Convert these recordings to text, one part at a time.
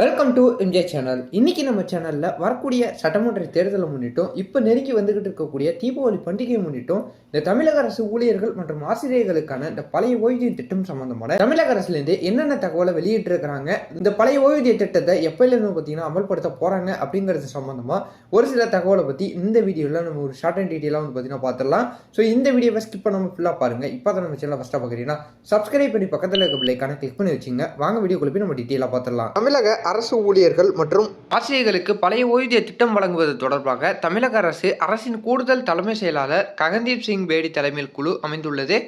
Welcome to MJ channel இன்னைக்கு நம்ம சேனலில் வரக்கூடிய சட்டமன்ற தேர்தலை முன்னிட்டும் இப்போ நெருங்கி வந்துகிட்டு இருக்கக்கூடிய தீபாவளி பண்டிகையை முன்னிட்டும் இந்த தமிழக அரசு ஊழியர்கள் மற்றும் ஆசிரியர்களுக்கான இந்த பழைய ஓய்வூதிய திட்டம் சம்பந்தமான தமிழக அரசுலேருந்து என்னென்ன தகவலை வெளியிட்டு இருக்காங்க இந்த பழைய ஓய்வூதிய திட்டத்தை எப்போலேருந்து பார்த்தீங்கன்னா அமல்படுத்த போகிறாங்க அப்படிங்கிறது சம்பந்தமாக ஒரு சில தகவலை பற்றி இந்த வீடியோவில் நம்ம ஒரு ஷார்ட் அண்ட் டீட்டெயிலாக வந்து பார்த்தீங்கன்னா பார்த்துடலாம். ஸோ இந்த வீடியோவை ஸ்கிப் பண்ணாமல் ஃபுல்லாக பாருங்க. இப்போ தான் நம்ம சேனல் ஃபஸ்ட்டாக பார்க்குறீங்கன்னா சப்ஸ்கிரைப் பண்ணி பக்கத்தில் இருக்க பிள்ளைக்கான கிளிக் பண்ணி வச்சுங்க. வாங்க வீடியோக்குள்ள போய் நம்ம டீட்டெயிலாக பார்த்துடலாம். தமிழக அரசு ஊழியர்கள் மற்றும் ஆசிரியர்களுக்கு பழைய ஓய்வூதிய திட்டம் வழங்குவது தொடர்பாக தமிழக அரசு அரசின் கூடுதல் தலைமை செயலாளர் ககன்தீப் சிங் பேடி தலைமையில் குழு அமைந்துள்ளது.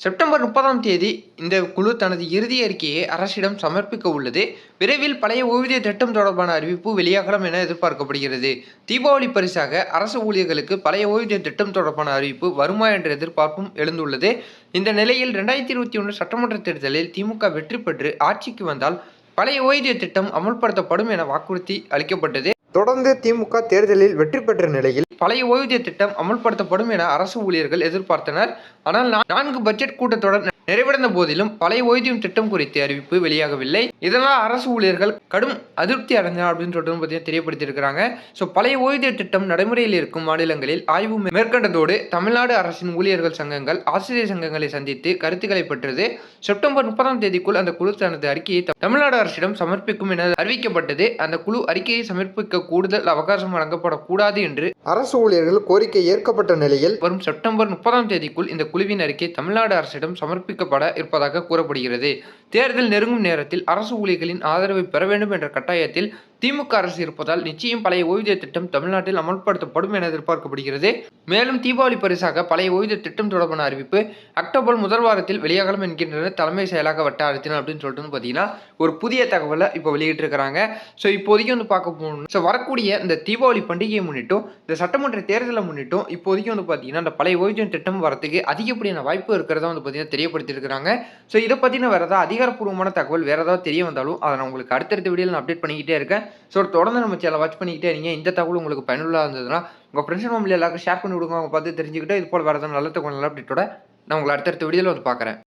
செப்டம்பர் முப்பதாம் தேதி இந்த குழு தனது இறுதி அறிக்கையை அரசிடம் சமர்ப்பிக்க உள்ளது. விரைவில் பழைய ஓய்வூதிய திட்டம் தொடர்பான அறிவிப்பு வெளியாகலாம் என எதிர்பார்க்கப்படுகிறது. தீபாவளி பரிசாக அரசு ஊழியர்களுக்கு பழைய ஓய்வூதிய திட்டம் தொடர்பான அறிவிப்பு வருமா என்ற எதிர்பார்ப்பும் எழுந்துள்ளது. இந்த நிலையில் ரெண்டாயிரத்தி இருபத்தி ஒன்று சட்டமன்ற தேர்தலில் திமுக வெற்றி பெற்று ஆட்சிக்கு வந்தால் பழைய ஓய்வூதிய திட்டம் அமல்படுத்தப்படும் என வாக்குறுதி அளிக்கப்பட்டது. தொடர்ந்து திமுக தேர்தலில் வெற்றி பெற்ற நிலையில் பழைய ஓய்வூதிய திட்டம் அமல்படுத்தப்படும் என அரசு ஊழியர்கள் எதிர்பார்த்தனர். ஆனால் நான்கு பட்ஜெட் கூட்டத்தொடர் நிறைவடைந்த போதிலும் பழைய ஓய்வூதியம் திட்டம் குறித்த அறிவிப்பு வெளியாகவில்லை. இதனால் அரசு ஊழியர்கள் கடும் அதிருப்தி அடைந்தனர் அப்படின்னு சொல்லிட்டு பார்த்தீங்கன்னா தெரியப்படுத்தியிருக்கிறாங்க. ஸோ பழைய ஓய்வூதிய திட்டம் நடைமுறையில் இருக்கும் மாநிலங்களில் ஆய்வு மேற்கொண்டதோடு தமிழ்நாடு அரசின் ஊழியர்கள் சங்கங்கள் ஆசிரியர் சங்கங்களை சந்தித்து கருத்துக்களை பெற்றது. செப்டம்பர் முப்பதாம் தேதிக்குள் அந்த குழு தனது அறிக்கையை தமிழ்நாடு அரசிடம் சமர்ப்பிக்கும் என அறிவிக்கப்பட்டது. அந்த குழு அறிக்கையை சமர்ப்பிக்க கூடுதல் அவகாசம் வழங்கப்படக்கூடாது என்று அரசு ஊழியர்கள் கோரிக்கை ஏற்கப்பட்ட நிலையில் வரும் செப்டம்பர் முப்பதாம் தேதிக்குள் இந்த குழுவின் அறிக்கை தமிழ்நாடு அரசிடம் சமர்ப்பிக்கப்பட இருப்பதாக கூறப்படுகிறது. தேர்தல் நெருங்கும் நேரத்தில் அரசு ஊழியர்களின் ஆதரவை பெற வேண்டும் என்ற கட்டாயத்தில் திமுக அரசு இருப்பதால் நிச்சயம் பழைய ஓய்வூதிய திட்டம் தமிழ்நாட்டில் அமல்படுத்தப்படும் என எதிர்பார்க்கப்படுகிறது. மேலும் தீபாவளி பரிசாக பழைய ஓய்வூதிய திட்டம் தொடர்பான அறிவிப்பு அக்டோபர் முதல் வாரத்தில் வெளியாகலாம் என்கின்றனர் தலைமை செயலாக வட்டாரத்தினர் அப்படின்னு சொல்லிட்டு வந்து பார்த்தீங்கன்னா ஒரு புதிய தகவலை இப்போ வெளியிட்டிருக்கிறாங்க. ஸோ இப்போதைக்கு வந்து பார்க்க போகணும். ஸோ வரக்கூடிய இந்த தீபாவளி பண்டிகையை முன்னிட்டும் இந்த சட்டமன்ற தேர்தலை முன்னிட்டும் இப்போதைக்கு வந்து பார்த்தீங்கன்னா இந்த பழைய ஓய்வூதிய திட்டம் வரதுக்கு அதிகப்படியான வாய்ப்பு இருக்கிறதா வந்து பார்த்தீங்கன்னா தெரியப்படுத்தியிருக்கிறாங்க. ஸோ இதை பற்றின வரதா அதிக அதிகாரப்பூர்வமான தகவல் வேறு ஏதாவது தெரிய வந்தாலும் அதை நான் உங்களுக்கு அடுத்தடுத்த வீடியோவில் நான் அப்டேட் பண்ணிக்கிட்டே இருக்கேன். ஸோ தொடர்ந்து நம்ம சேனல் வாட்ச் பண்ணிக்கிட்டே இருங்க இந்த தகவல் உங்களுக்கு பயனுள்ளாக இருந்ததுன்னா உங்கள் ஃப்ரெண்ட்ஸ் ஃபேமிலி எல்லாருக்கும் ஷேர் பண்ணி விடுங்க அவங்க பார்த்து தெரிஞ்சுக்கிட்டு இது போல் வேறு ஏதாவது நல்ல தகவல் நல்ல அப்டேட்டோட நான் உங்களை அடுத்தடுத்த வீடியோவில் வந்து பார்க்குறேன்.